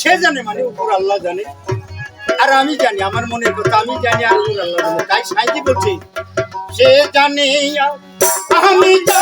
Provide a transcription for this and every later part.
সে জানে মানে উপর আল্লাহ জানে। আর আমি জানি, আমার মনে কথা, আমি জানি আর উপর আল্লাহ জানে। তাই সাইজি বলছি, সে জানে আমি জানি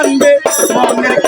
I'm Chambe, Mongre